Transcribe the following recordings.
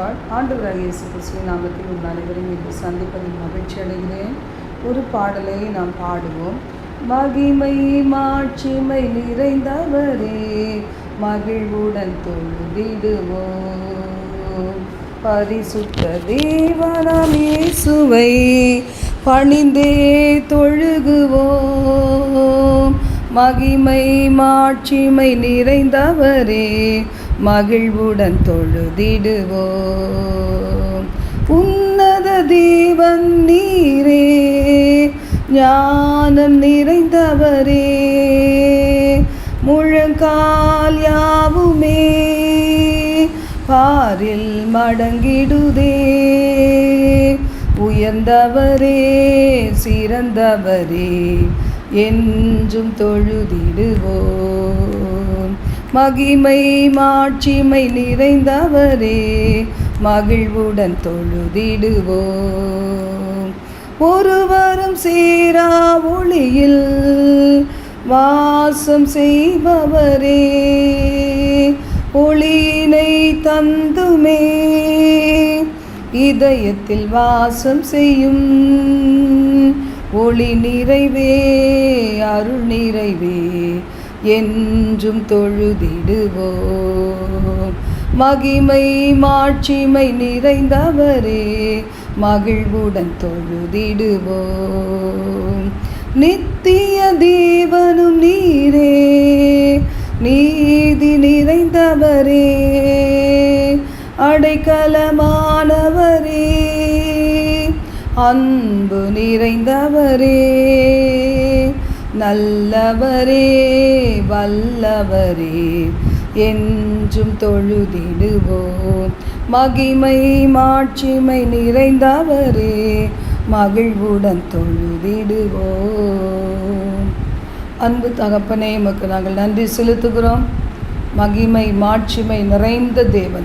நாள் ஆண்டவராக இயேசு கிறிஸ்துவின் நாமத்தில் உங்கள் அனைவரையும் இன்று சந்திப்பதில் மகிழ்ச்சி அடைகிறேன். ஒரு பாடலை நாம் பாடுவோம். மகிமை மாட்சிமை நிறைந்தவரே மகிழ்வுடன் தொழுதிடுவோம். பரிசுத்த தேவனாம் இயேசுவை பணிந்தே தொழுகுவோம். மகிமை மாட்சிமை நிறைந்தவரே மகிழ்வுடன் தொழுதிடுவோம். உன்னத தேவன் நீரே ஞானம் நிறைந்தவரே. முழங்கால் யாவுமே பாரில் மடங்கிடுதே. உயர்ந்தவரே சிறந்தவரே என்றும் தொழுதிடுவோம். மகிமை மாட்சிமை நிறைந்தவரே மகிழ்வுடன் தொழுதிடுவோம். ஒருவரும் சீரா ஒளியில் வாசம் செய்பவரே ஒளியினை தந்துமே இதயத்தில் வாசம் செய்யும் ஒளி நிறைவே அருள் நிறைவே என்றும் தொழுதிடுவோம். மகிமை மாட்சிமை நிறைந்தவரே மகிழ்வுடன் தொழுதிடுவோம். நித்திய தேவனும் நீரே நீதி நிறைந்தவரே அடைக்கலமானவரே அன்பு நிறைந்தவரே. நல்லவரே வல்லவரே என்றும் தொழுதிடுவோம். மகிமை மாட்சிமை நிறைந்தவரே மகிழ்வுடன் தொழுதிடுவோம். அன்பு தகப்பனே எமக்கு நாங்கள் நன்றி செலுத்துகிறோம். மகிமை மாட்சிமை நிறைந்த தேவன்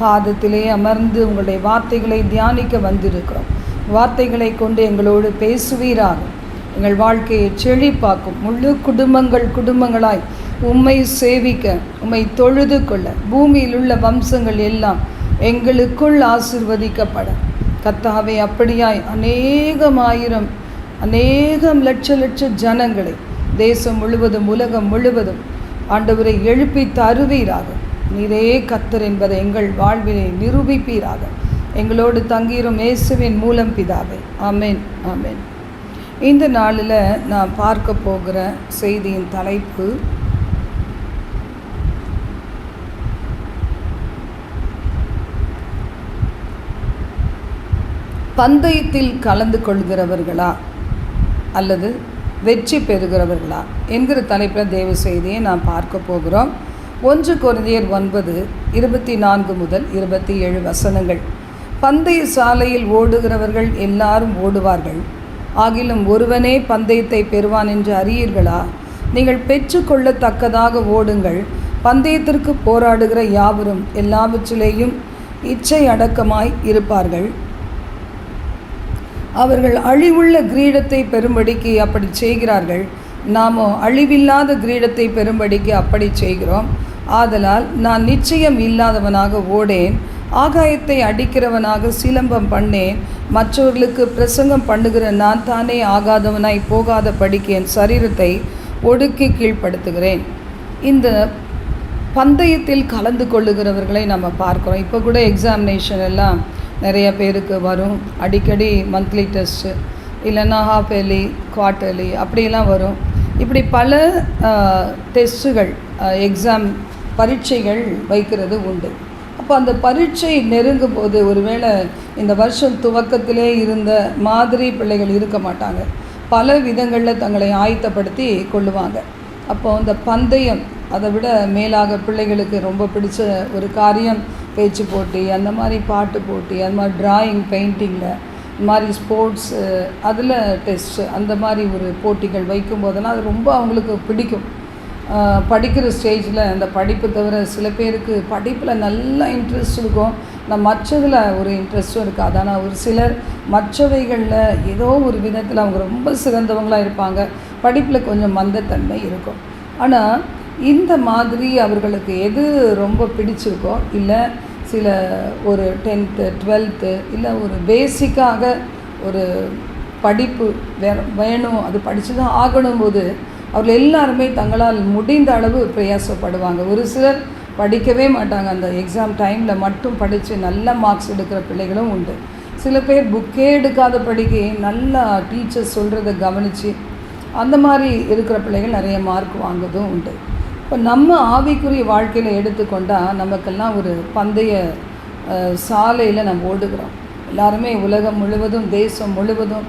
பாதத்திலே அமர்ந்து உங்களுடைய வார்த்தைகளை தியானிக்க வந்திருக்கிறோம். வார்த்தைகளை கொண்டு எங்களோடு பேசுவீராகும் எங்கள் வாழ்க்கையை செழிப்பாக்கும். முழு குடும்பங்கள் குடும்பங்களாய் உம்மை சேவிக்க உம்மை தொழுது கொள்ள பூமியில் உள்ள வம்சங்கள் எல்லாம் எங்களுக்குள் ஆசிர்வதிக்கப்பட. கத்தாவை அப்படியாய் அநேகமாயிரம் அநேகம் லட்ச லட்ச ஜனங்களை தேசம் முழுவதும் உலகம் முழுவதும் ஆண்டவரை எழுப்பி தருவீராக. நீரே கத்தர் என்பதை எங்கள் வாழ்வினை நிரூபிப்பீராக. எங்களோடு தங்கிரும் இயேசுவின் மூலம் பிதாவே. ஆமேன் ஆமேன். இந்த நாளில் நான் பார்க்க போகிற செய்தியின் தலைப்பு பந்தயத்தில் கலந்து கொள்கிறவர்களா அல்லது வெற்றி பெறுகிறவர்களா என்கிற தலைப்பில் தேவ செய்தியை நாம் பார்க்க போகிறோம். ஒன்று குழந்தையர் ஒன்பது இருபத்தி நான்கு முதல் இருபத்தி ஏழு வசனங்கள். பந்தய சாலையில் ஓடுகிறவர்கள் எல்லாரும் ஓடுவார்கள். ஆகிலும் ஒருவனே பந்தயத்தை பெறுவான் என்று அறியீர்களா? நீங்கள் பெற்றுக்கொள்ளத்தக்கதாக ஓடுங்கள். பந்தயத்திற்கு போராடுகிற யாவரும் எல்லாவற்றிலேயும் இச்சை அடக்கமாய் இருப்பார்கள். அவர்கள் அழிவுள்ள கிரீடத்தை பெறும்படிக்கு அப்படி செய்கிறார்கள். நாமோ அழிவில்லாத கிரீடத்தை பெறும்படிக்கு அப்படி செய்கிறோம். ஆதலால் நான் நிச்சயம் இல்லாதவனாக ஓடேன். ஆகாயத்தை அடிக்கிறவனாக சிலம்பம் பண்ணேன் மற்றவர்களுக்கு பிரசங்கம் பண்ணுகிற நான் தானே ஆகாதவனாய் போகாத படிக்க என் சரீரத்தை ஒடுக்கி கீழ்ப்படுத்துகிறேன். இந்த பந்தயத்தில் கலந்து கொள்ளுகிறவர்களை நம்ம பார்க்குறோம். இப்போ கூட எக்ஸாமினேஷன் எல்லாம் நிறைய பேருக்கு வரும். அடிக்கடி மந்த்லி டெஸ்ட்டு இல்லைன்னா ஹாஃப் இயர்லி குவார்ட்டர்லி அப்படியெல்லாம் வரும். இப்படி பல டெஸ்ட்டுகள் எக்ஸாம் பரீட்சைகள் வைக்கிறது உண்டு. அப்போ அந்த பரீட்சை நெருங்கும் போது ஒருவேளை இந்த வருஷம் துவக்கத்திலே இருந்த மாதிரி பிள்ளைகள் இருக்க மாட்டாங்க. பல விதங்களில் தங்களை ஆயத்தப்படுத்தி கொள்ளுவாங்க. அப்போ அந்த பந்தயம் அதை விட மேலாக பிள்ளைகளுக்கு ரொம்ப பிடிச்ச ஒரு காரியம் பேச்சு போட்டி அந்த மாதிரி பாட்டு போட்டி அந்த மாதிரி ட்ராயிங் பெயிண்டிங்கில் இந்த மாதிரி ஸ்போர்ட்ஸு அதில் டெஸ்ட்டு அந்த மாதிரி ஒரு போட்டிகள் வைக்கும் போதெல்லாம் அது ரொம்ப அவங்களுக்கு பிடிக்கும். படிக்கிற ஸ்டேஜில் அந்த படிப்பு தவிர சில பேருக்கு படிப்பில் நல்ல இன்ட்ரெஸ்ட் இருக்கும். நான் மற்றதில் ஒரு இன்ட்ரெஸ்ட்டும் இருக்காது ஆனால் ஒரு சிலர் மற்றவைகளில் ஏதோ ஒரு விதத்தில் அவங்க ரொம்ப சிறந்தவங்களாக இருப்பாங்க. படிப்பில் கொஞ்சம் மந்தத்தன்மை இருக்கும். ஆனால் இந்த மாதிரி அவர்களுக்கு எது ரொம்ப பிடிச்சிருக்கோ இல்லை சில ஒரு டென்த்து டுவெல்த்து இல்லை ஒரு பேசிக்காக ஒரு படிப்பு வேணும் அது படித்து தான் ஆகணும் போது அவர்கள் எல்லாருமே தங்களால் முடிந்த அளவு பிரயாசப்படுவாங்க. ஒரு சிலர் படிக்கவே மாட்டாங்க. அந்த எக்ஸாம் டைமில் மட்டும் படித்து நல்ல மார்க்ஸ் எடுக்கிற பிள்ளைகளும் உண்டு. சில பேர் புக்கே எடுக்காத படிக்க நல்லா டீச்சர்ஸ் சொல்கிறத கவனித்து அந்த மாதிரி இருக்கிற பிள்ளைகள் நிறைய மார்க் வாங்குறதும் உண்டு. இப்போ நம்ம ஆவிக்குரிய வாழ்க்கையில் எடுத்துக்கொண்டால் நமக்கெல்லாம் ஒரு பந்தய சாலையில் நம்ம ஓடுகிறோம். எல்லாருமே உலகம் முழுவதும் தேசம் முழுவதும்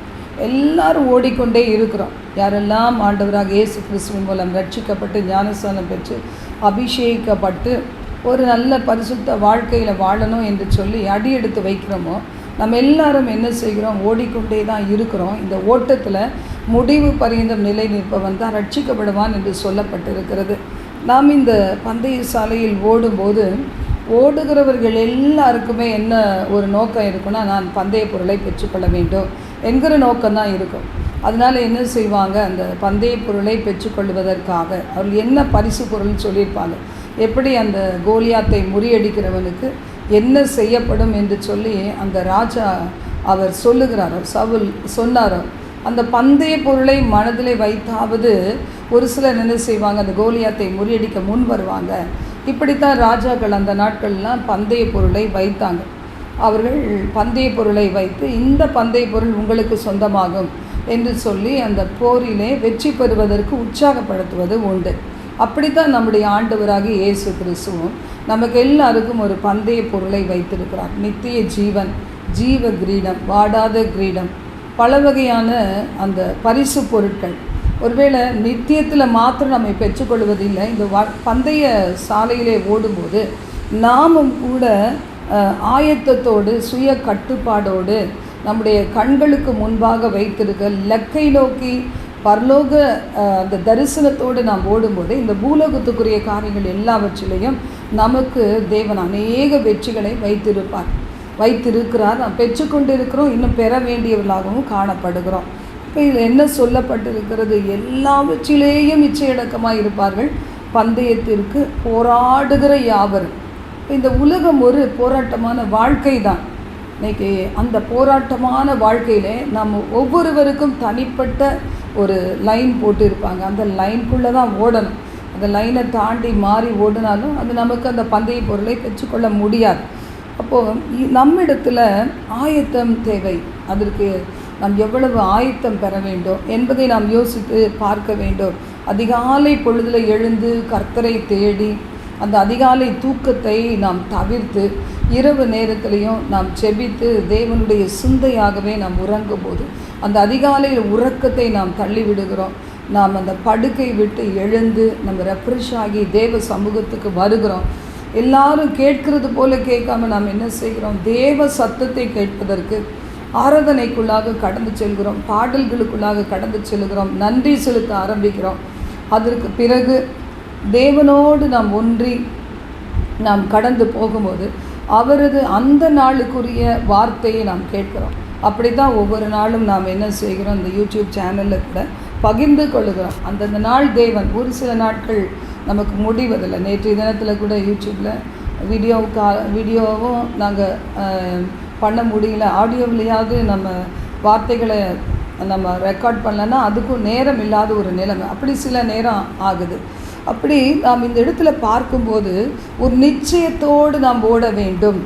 எல்லாரும் ஓடிக்கொண்டே இருக்கிறோம். யாரெல்லாம் ஆண்டவராக இயேசு கிறிஸ்துவின் மூலம் ரட்சிக்கப்பட்டு ஞானஸ்தானம் பெற்று அபிஷேகிக்கப்பட்டு ஒரு நல்ல பரிசுத்த வாழ்க்கையில் வாழணும் என்று சொல்லி அடி எடுத்து வைக்கிறோமோ நம்ம எல்லாரும் என்ன செய்கிறோம்? ஓடிக்கொண்டே தான் இருக்கிறோம். இந்த ஓட்டத்தில் முடிவு பரியந்தம் நிலை நிற்பவன் தான் ரட்சிக்கப்படுவான் என்று சொல்லப்பட்டிருக்கிறது. நாம் இந்த பந்தய சாலையில் ஓடும்போது ஓடுகிறவர்கள் எல்லாருக்குமே என்ன ஒரு நோக்கம் இருக்குன்னா நான் பந்தய பொருளை பெற்றுக்கொள்ள வேண்டும் என்கிற நோக்கம் தான் இருக்கும். அதனால் என்ன செய்வாங்க? அந்த பந்தய பொருளை பெற்றுக்கொள்வதற்காக அவர்கள் என்ன பரிசு பொருள்னு சொல்லியிருப்பாங்க. எப்படி அந்த கோலியாத்தை முறியடிக்கிறவனுக்கு என்ன செய்யப்படும் என்று சொல்லி அந்த ராஜா அவர் சொல்லுகிறாரோ சவுல் சொன்னாரோ அந்த பந்தய பொருளை மனதில் வைத்தாவது ஒரு சிலர் என்ன செய்வாங்க? அந்த கோலியாத்தை முறியடிக்க முன் வருவாங்க. இப்படித்தான் ராஜாக்கள் அந்த நாட்கள்லாம் பந்தய பொருளை வைத்தாங்க. அவர்கள் பந்தய பொருளை வைத்து இந்த பந்தய பொருள் உங்களுக்கு சொந்தமாகும் என்று சொல்லி அந்த போரிலே வெற்றி பெறுவதற்கு உற்சாகப்படுத்துவது உண்டு. அப்படித்தான் நம்முடைய ஆண்டவராக இயேசு கிறிஸ்துவும் நமக்கு எல்லாருக்கும் ஒரு பந்தய பொருளை வைத்திருக்கிறார். நித்திய ஜீவன் ஜீவ கிரீடம் வாடாத கிரீடம் பல வகையான அந்த பரிசு பொருட்கள். ஒருவேளை நித்தியத்தில் மாத்திரம் நம்மை பெற்றுக்கொள்வதில்லை. இந்த வ பந்தய சாலையிலே ஓடும்போது நாமும் கூட ஆயத்தத்தோடு சுய கட்டுப்பாடோடு நம்முடைய கண்களுக்கு முன்பாக வைத்திருக்க லக்கை நோக்கி பரலோக அந்த தரிசனத்தோடு நாம் ஓடும்போது இந்த பூலோகத்துக்குரிய காரியங்கள் எல்லாவற்றிலையும் நமக்கு தேவன் அநேக வெற்றிகளை வைத்திருப்பார். வைத்திருக்கிறார். நாம் பெற்றுக்கொண்டிருக்கிறோம். இன்னும் பெற வேண்டியவர்களாகவும் காணப்படுகிறோம். இப்போ இதில் என்ன சொல்லப்பட்டிருக்கிறது? எல்லாவற்றிலேயும் இச்சையடக்கமாக இருப்பார்கள். பந்தயத்திற்கு போராடுகிற யாவர் இந்த உலகம் ஒரு போராட்டமான வாழ்க்கை தான் இன்றைக்கி அந்த போராட்டமான வாழ்க்கையில் நம்ம ஒவ்வொருவருக்கும் தனிப்பட்ட ஒரு லைன் போட்டு இருப்பாங்க. அந்த லைனுக்குள்ளே தான் ஓடணும். அந்த லைனை தாண்டி மாறி ஓடினாலும் அது நமக்கு அந்த பந்தய பொருளை பெற்றுக்கொள்ள முடியாது. அப்போது நம்மிடத்தில் ஆயத்தம் தேவை. அதற்கு நாம் எவ்வளவு ஆயத்தம் பெற வேண்டும் என்பதை நாம் யோசித்து பார்க்க வேண்டும். அதிகாலை பொழுதில் எழுந்து கர்த்தரை தேடி அந்த அதிகாலை தூக்கத்தை நாம் தவிர்த்து இரவு நேரத்திலையும் நாம் செபித்து தேவனுடைய சிந்தையாகவே நாம் உறங்கும் போது அந்த அதிகாலையில் உறக்கத்தை நாம் தள்ளி விடுகிறோம் நாம் அந்த படுக்கை விட்டு எழுந்து நம்ம ரெஃப்ரெஷ் ஆகி தேவ சமூகத்துக்கு வருகிறோம். எல்லாரும் கேட்கிறது போல கேட்காம நாம் என்ன செய்கிறோம்? தேவ சத்தத்தை கேட்பதற்கு ஆராதனைக்குள்ளாக கடந்து செல்கிறோம். பாடல்களுக்குள்ளாக கடந்து செல்கிறோம். நன்றி செலுத்த ஆரம்பிக்கிறோம். அதற்கு பிறகு தேவனோடு நாம் ஒன்றி நாம் கடந்து போகும்போது அவரது அந்த நாளுக்குரிய வார்த்தையை நாம் கேட்கிறோம். அப்படி தான் ஒவ்வொரு நாளும் நாம் என்ன செய்கிறோம்? இந்த யூடியூப் சேனலில் கூட பகிர்ந்து கொள்ளுகிறோம். அந்தந்த நாள் தேவன் ஒரு சில நாட்கள் நமக்கு முடிவதில்லை. நேற்றைய தினத்தில் கூட யூடியூப்பில் வீடியோ கா வீடியோவும் நாங்கள் பண்ண முடியல. ஆடியோவிலையாவது நம்ம வார்த்தைகளை நம்ம ரெக்கார்ட் பண்ணலன்னா அதுக்கும் நேரம் இல்லாத ஒரு நிலைமை. அப்படி சில நேரம் ஆகுது. அப்படி நாம் இந்த இடத்துல பார்க்கும்போது ஒரு நிச்சயத்தோடு நாம் ஓட வேண்டும்.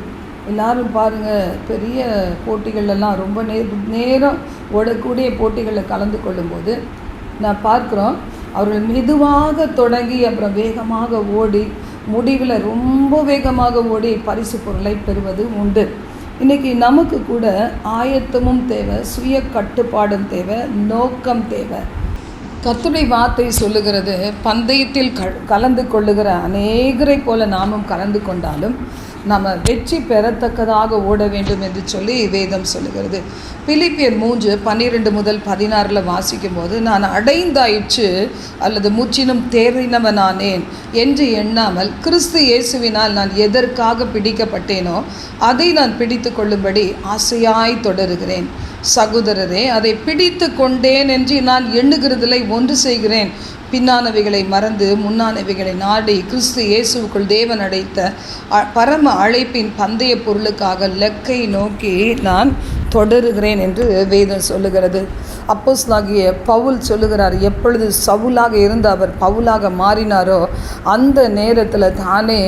எல்லாரும் பாருங்கள் பெரிய போட்டிகள்லாம் ரொம்ப நே நேரம் ஓடக்கூடிய போட்டிகளில் கலந்து கொள்ளும்போது நான் பார்க்குறோம் அவர்கள் மெதுவாக தொடங்கி அப்புறம் வேகமாக ஓடி முடிவில் ரொம்ப வேகமாக ஓடி பரிசு பொருளை பெறுவது உண்டு. இன்றைக்கி நமக்கு கூட ஆயத்தமும் தேவை சுய கட்டுப்பாடும் தேவை நோக்கம் தேவை. கத்துடை வார்த்தை சொல்லுகிறது பந்தயத்தில் க கலந்து கொள்ளுகிற அநேகரை போல நாமும் கலந்து கொண்டாலும் நம்ம வெற்றி பெறத்தக்கதாக ஓட வேண்டும் என்று சொல்லி வேதம் சொல்லுகிறது. பிலிப்பியர் மூன்று பன்னிரெண்டு முதல் பதினாறில் வாசிக்கும் போது நான் அடைந்தாயிற்று அல்லது முற்றிலும் தேறினவனானேன் என்று எண்ணாமல் கிறிஸ்து இயேசுவினால் நான் எதற்காக பிடிக்கப்பட்டேனோ அதை நான் பிடித்து கொள்ளும்படி ஆசையாய் தொடருகிறேன். சகோதரரே அதை பிடித்து கொண்டேன் என்று நான் எண்ணுகிறதில்லை ஒன்று செய்கிறேன். பின்னானவைகளை மறந்து முன்னானவைகளை நாடி கிறிஸ்து இயேசுவுக்குள் தேவன் அடைத்த பரம அழைப்பின் பந்தய பொருளுக்காக லெக்கை நோக்கி நான் தொடருகிறேன் என்று வேதம் சொல்லுகிறது. அப்போஸ் ஆகிய பவுல் சொல்லுகிறார் எப்பொழுது சவுலாக இருந்து அவர் பவுலாக மாறினாரோ அந்த நேரத்தில் தானே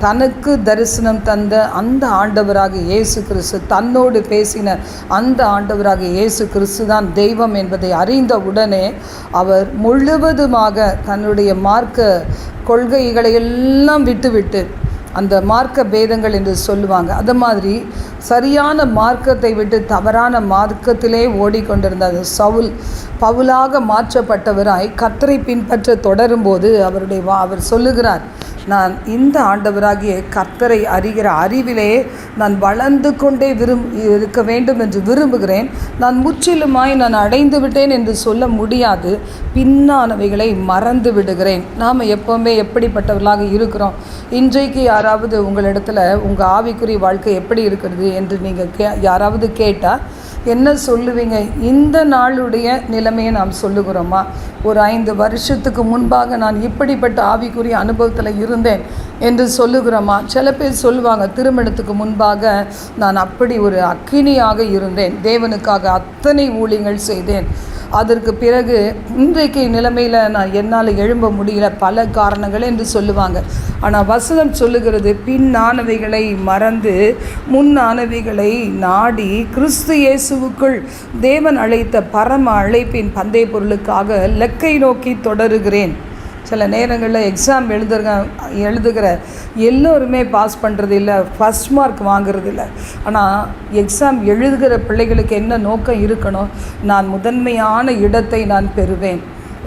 தனக்கு தரிசனம் தந்த அந்த ஆண்டவராக இயேசு கிறிஸ்து தன்னோடு பேசின அந்த ஆண்டவராக இயேசு கிறிஸ்து தான் தெய்வம் என்பதை அறிந்த உடனே அவர் முழுவதுமாக தன்னுடைய மார்க்க கொள்கைகளை எல்லாம் விட்டுவிட்டு அந்த மார்க்க பேதங்கள் என்று சொல்லுவாங்க. அது மாதிரி சரியான மார்க்கத்தை விட்டு தவறான மார்க்கத்திலே ஓடிக்கொண்டிருந்த அந்த சவுல் பவுலாக மாற்றப்பட்டவராய் கத்தரை பின்பற்ற தொடரும்போது அவருடைய வா அவர் சொல்லுகிறார் நான் இந்த ஆண்டவராகிய கர்த்தரை அறிகிற அறிவிலே நான் வளர்ந்து கொண்டே விரும் இருக்க வேண்டும் என்று விரும்புகிறேன். நான் முற்றிலுமாய் நான் அடைந்து விட்டேன் என்று சொல்ல முடியாது. பின்னானவைகளை மறந்து விடுகிறேன். நாம் எப்போவுமே எப்படிப்பட்டவர்களாக இருக்கிறோம்? இன்றைக்கு யாராவது உங்களிடத்தில் உங்கள் ஆவிக்குரிய வாழ்க்கை எப்படி இருக்கிறது என்று நீங்கள் கே யாராவது கேட்டால் என்ன சொல்லுவீங்க? இந்த நாளுடைய நிலைமையை நாம் சொல்லுகிறோமா? ஒரு ஐந்து வருஷத்துக்கு முன்பாக நான் இப்படிப்பட்ட ஆவிக்குரிய அனுபவத்தில் இருந்தேன் என்று சொல்லுகிறோமா? சில பேர் சொல்லுவாங்க திருமணத்துக்கு முன்பாக நான் அப்படி ஒரு அக்கினியாக இருந்தேன். தேவனுக்காக அத்தனை ஊழியங்கள் செய்தேன். அதற்கு பிறகு இன்றைக்கு நிலைமையில் நான் என்னால் எழும்ப முடியல பல காரணங்கள் என்று சொல்லுவாங்க. ஆனால் வசனம் சொல்லுகிறது பின்னானவைகளை மறந்து முன்னானவைகளை நாடி கிறிஸ்து இயேசுவுக்குள் தேவன் அழைத்த பரம அழைப்பின் பந்தய பொருளுக்காக லெக்கை நோக்கி தொடருகிறேன். சில நேரங்களில் எக்ஸாம் எழுதுற எழுதுகிற எல்லோருமே பாஸ் பண்ணுறது இல்லை ஃபஸ்ட் மார்க் வாங்குறது இல்லை ஆனால் எக்ஸாம் எழுதுகிற பிள்ளைகளுக்கு என்ன நோக்கம் இருக்கணும்? நான் முதன்மையான இடத்தை நான் பெறுவேன்.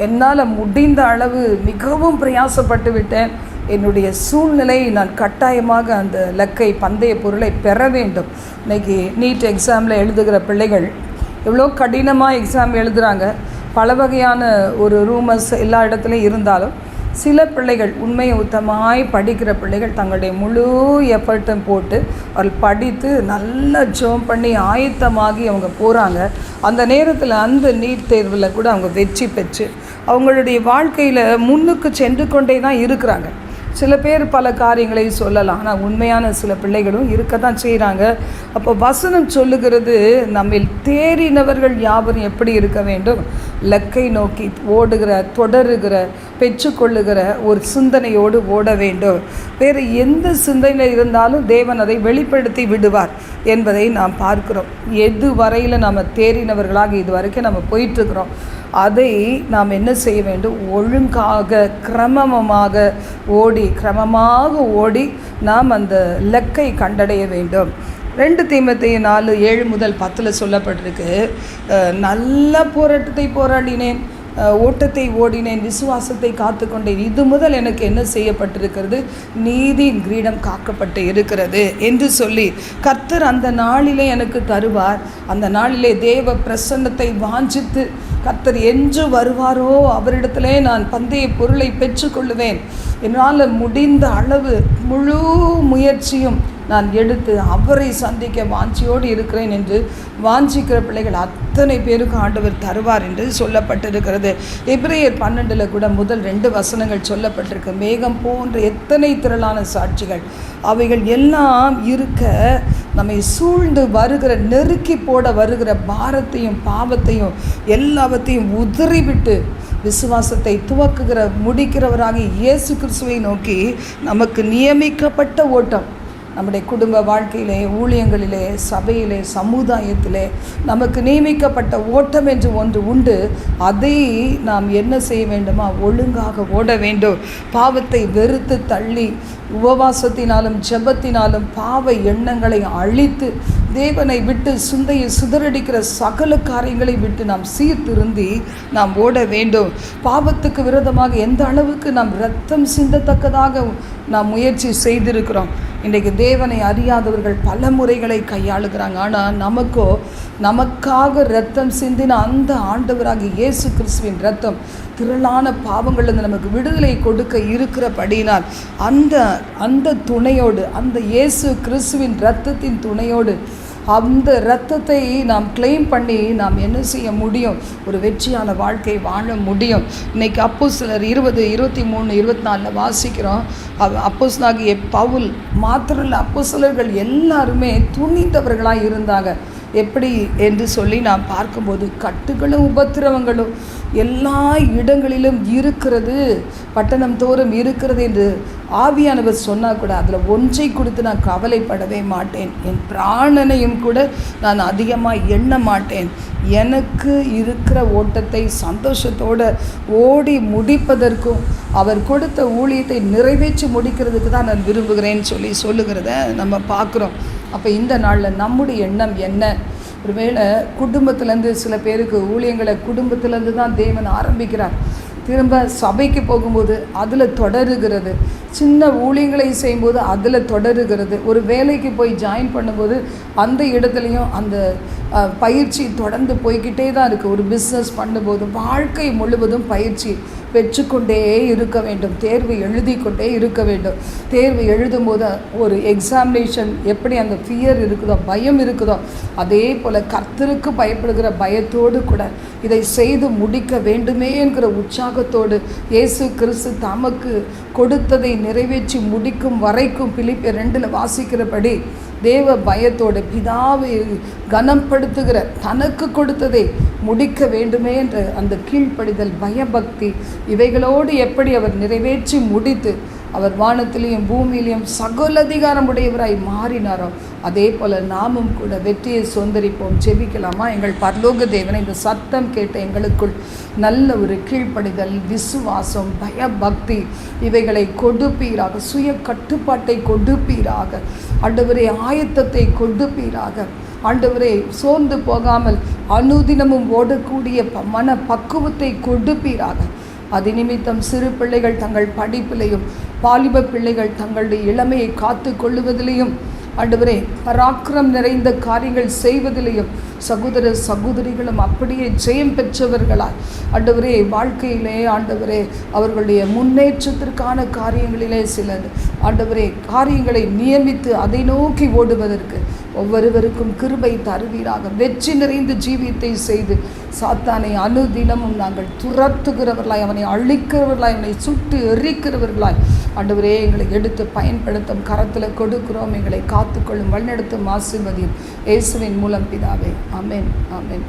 என்னால் முடிந்த அளவு மிகவும் பிரயாசப்பட்டு விட்டேன். என்னுடைய சூழ்நிலை நான் கட்டாயமாக அந்த லக்கை பந்தய பொருளை பெற வேண்டும். இன்னைக்கு நீட் எக்ஸாமில் எழுதுகிற பிள்ளைகள் எவ்வளோ கடினமாக எக்ஸாம் எழுதுகிறாங்க பல வகையான ஒரு ரூமர்ஸ் எல்லா இடத்துலையும் இருந்தாலும் சில பிள்ளைகள் உண்மையை உத்தமாய் படிக்கிற பிள்ளைகள் தங்களுடைய முழு எஃபர்ட்டும் போட்டு அவர்கள் படித்து நல்லா ஜோம் பண்ணி ஆயத்தமாகி அவங்க போகிறாங்க அந்த நேரத்தில் அந்த நீட் தேர்வில் கூட அவங்க வெற்றி பெற்று அவங்களுடைய வாழ்க்கையில் முன்னுக்கு சென்று கொண்டே தான் இருக்கிறாங்க. சில பேர் பல காரியங்களை சொல்லலாம். ஆனால் உண்மையான சில பிள்ளைகளும் இருக்க தான் செய்கிறாங்க அப்போ வசனம் சொல்லுகிறது நம்மில் தேறினவர்கள் யாவரும் எப்படி இருக்க வேண்டும்? லக்கை நோக்கி ஓடுகிற தொடருகிற பெற்றுக்கொள்ளுகிற ஒரு சிந்தனையோடு ஓட வேண்டும். வேறு எந்த சிந்தனை இருந்தாலும் தேவன் அதை வெளிப்படுத்தி விடுவார் என்பதை நாம் பார்க்கிறோம். எது வரையில் நம்ம தேறினவர்களாக இது வரைக்கும் நம்ம போயிட்டுருக்குறோம்? அதை நாம் என்ன செய்ய வேண்டும்? ஒழுங்காக கிரமமாக ஓடி கிரமமாக ஓடி நாம் அந்த லக்கை கண்டடைய வேண்டும். ரெண்டு தீமத்தை நாலு ஏழு முதல் பத்தில் சொல்லப்பட்டிருக்கு. நல்ல போராட்டத்தை போராடினேன். ஓட்டத்தை ஓடினேன் விசுவாசத்தை காத்துக்கொண்டேன். இது முதல் எனக்கு என்ன செய்யப்பட்டிருக்கிறது? நீதியின் கிரீடம் காக்கப்பட்டு இருக்கிறது என்று சொல்லி கர்த்தர் அந்த நாளிலே எனக்கு தருவார். அந்த நாளிலே தேவ பிரசன்னத்தை வாஞ்சித்து கர்த்தர் என்று வருவாரோ அவரிடத்திலே நான் பந்தய பொருளை பெற்றுக்கொள்ளுவேன். என்னால் முடிந்த அளவு முழு முயற்சியும் நான் எடுத்து அவரை சந்திக்க வாஞ்சியோடு இருக்கிறேன் என்று வாஞ்சிக்கிற பிள்ளைகள் அத்தனை பேருக்கு ஆண்டவர் தருவார் என்று சொல்லப்பட்டிருக்கிறது. எபிரேயர் பன்னெண்டில் கூட முதல் ரெண்டு வசனங்கள் சொல்லப்பட்டிருக்கு. மேகம் போன்ற எத்தனை திரளான சாட்சிகள். அவைகள் எல்லாம் இருக்க நம்மை சூழ்ந்து வருகிற நெருக்கி போட வருகிற பாரத்தையும் பாவத்தையும் எல்லாவற்றையும் உதறிவிட்டு விசுவாசத்தை துவக்குகிற முடிக்கிறவராக இயேசு கிறிஸ்துவை நோக்கி நமக்கு நியமிக்கப்பட்ட ஓட்டம். நம்முடைய குடும்ப வாழ்க்கையிலே ஊழியங்களிலே சபையிலே சமுதாயத்திலே நமக்கு நியமிக்கப்பட்ட ஓட்டம் என்று ஒன்று உண்டு. அதை நாம் என்ன செய்ய வேண்டுமா? ஒழுங்காக ஓட வேண்டும். பாவத்தை வெறுத்து தள்ளி உபவாசத்தினாலும் ஜெபத்தினாலும் பாவ எண்ணங்களை அழித்து தேவனை விட்டு சிந்தையை சிதறடிக்கிற சகல காரியங்களை விட்டு நாம் சீர்திருந்தி நாம் ஓட வேண்டும். பாவத்துக்கு விரோதமாக எந்த அளவுக்கு நாம் ரத்தம் சிந்தத்தக்கதாக நாம் முயற்சி செய்திருக்கிறோம்? இன்றைக்கு தேவனை அறியாதவர்கள் பல முறைகளை கையாளுகிறாங்க. ஆனால் நமக்கோ நமக்காக ரத்தம் சிந்தின அந்த ஆண்டவராக இயேசு கிறிஸ்துவின் ரத்தம் திரளான பாவங்கள்லேருந்து நமக்கு விடுதலை கொடுக்க இருக்கிறபடியினால் அந்த அந்த துணையோடு அந்த இயேசு கிறிஸ்துவின் ரத்தத்தின் துணையோடு அந்த ரத்தத்தை நாம் கிளைம் பண்ணி நாம் என்ன செய்ய முடியும்? ஒரு வெற்றியான வாழ்க்கை வாழ முடியும். இன்னைக்கு அப்போ சிலர் இருபது இருபத்தி மூணு இருபத்தி நாலில் வாசிக்கிறோம். அப்போஸ்னாகிய பவுல் மாத்திரம் இல்லை அப்போ சிலர்கள் எல்லாருமே துணிந்தவர்களாக இருந்தாங்க. எப்படி என்று சொல்லி நாம் பார்க்கும்போது கட்டுகளும் உபத்திரவங்களும் எல்லா இடங்களிலும் இருக்கிறது. பட்டணம் தோறும் இருக்கிறது என்று ஆவியானவர் சொன்னால் கூட அதில் ஒன்றை கொடுத்து நான் கவலைப்படவே மாட்டேன். என் பிராணனையும் கூட நான் அதிகமாக எண்ண மாட்டேன். எனக்கு இருக்கிற ஓட்டத்தை சந்தோஷத்தோடு ஓடி முடிப்பதற்கும் அவர் கொடுத்த ஊழியத்தை நிறைவேற்றி முடிக்கிறதுக்கு தான் நான் விரும்புகிறேன்னு சொல்லி சொல்லுகிறத நம்ம பார்க்குறோம். அப்போ இந்த நாளில் நம்முடைய எண்ணம் என்ன? ஒருவேளை குடும்பத்துலேருந்து சில பேருக்கு ஊழியங்களை குடும்பத்திலேருந்து தான் தேவன் ஆரம்பிக்கிறார். திரும்ப சபைக்கு போகும்போது அதில் தொடருகிறது. சின்ன ஊழியங்களை செய்யும்போது அதில் தொடருகிறது. ஒரு வேலைக்கு போய் ஜாயின் பண்ணும்போது அந்த இடத்துலையும் அந்த பயிற்சி தொடர்ந்து போய்கிட்டே தான் இருக்குது ஒரு பிஸ்னஸ் பண்ணும்போது வாழ்க்கை முழுவதும் பயிற்சி பெற்றுக்கொண்டே இருக்க வேண்டும். தேர்வு எழுதி கொண்டே இருக்க வேண்டும். தேர்வு எழுதும் போது ஒரு எக்ஸாமினேஷன் எப்படி அந்த ஃபியர் இருக்குதோ பயம் இருக்குதோ அதே போல் கர்த்தருக்கு பயப்படுகிற பயத்தோடு கூட இதை செய்து முடிக்க வேண்டுமே என்கிற உற்சாகத்தோடு இயேசு கிறிஸ்து தமக்கு கொடுத்ததை நிறைவேற்றி முடிக்கும் வரைக்கும் பிலிப்பிய ரெண்டில் வாசிக்கிறபடி தேவ பயத்தோடு பிதாவை கனப்படுத்துகிற தனக்கு கொடுத்ததை முடிக்க வேண்டுமே என்ற அந்த கீழ்ப்படிதல் பயபக்தி இவைகளோடு எப்படி அவர் நிறைவேற்றி முடித்து அவர் வானத்திலையும் பூமியிலையும் சகல அதிகாரம் உடையவராய் மாறினாரோ? அதே போல் நாமும் கூட வெற்றியை சுதந்திரிப்போம். செபிக்கலாமா எங்கள் பரலோக தேவனை இந்த சத்தம் கேட்ட எங்களுக்குள் நல்ல ஒரு கீழ்ப்படிதல் விசுவாசம் பயபக்தி இவைகளை கொடுப்பீராக. சுய கட்டுப்பாட்டை கொடுப்பீராக. ஆண்டவரே ஆயத்தத்தை கொடுப்பீராக. ஆண்டவரே சோர்ந்து போகாமல் அனுதினமும் ஓடக்கூடிய மன பக்குவத்தை கொடுப்பீராக. அது நிமித்தம் சிறு பிள்ளைகள் தங்கள் படிப்பிலையும் வாலிப பிள்ளைகள் தங்களுடைய இளமையை காத்து கொள்ளுவதிலையும் ஆண்டவரே பராக்கிரம் நிறைந்த காரியங்கள் செய்வதிலையும் சகோதர சகோதரிகளும் அப்படியே ஜெயம் பெற்றவர்களாய். ஆண்டவரே வாழ்க்கையிலே ஆண்டவரே அவர்களுடைய முன்னேற்றத்திற்கான காரியங்களிலே சிலது. ஆண்டவரே காரியங்களை நியமித்து அதை நோக்கி ஓடுவதற்கு ஒவ்வொருவருக்கும் கிருபை தருவீராக. வெற்றி நிறைந்த ஜீவியத்தை செய்து சாத்தானை அனுதினமும் நாங்கள் துரத்துகிறவர்களாய் அவனை அழிக்கிறவர்களாய் அவனை சுட்டு எரிக்கிறவர்களாய். ஆண்டவரே எங்களை எடுத்து பயன்படுத்தும் கரத்தில் கொடுக்கிறோம். எங்களை காத்துக்கொள்ளும் வழிநடத்தும் ஆசிர்வதியும் இயேசுவின் மூலம் பிதாவே. Amen amen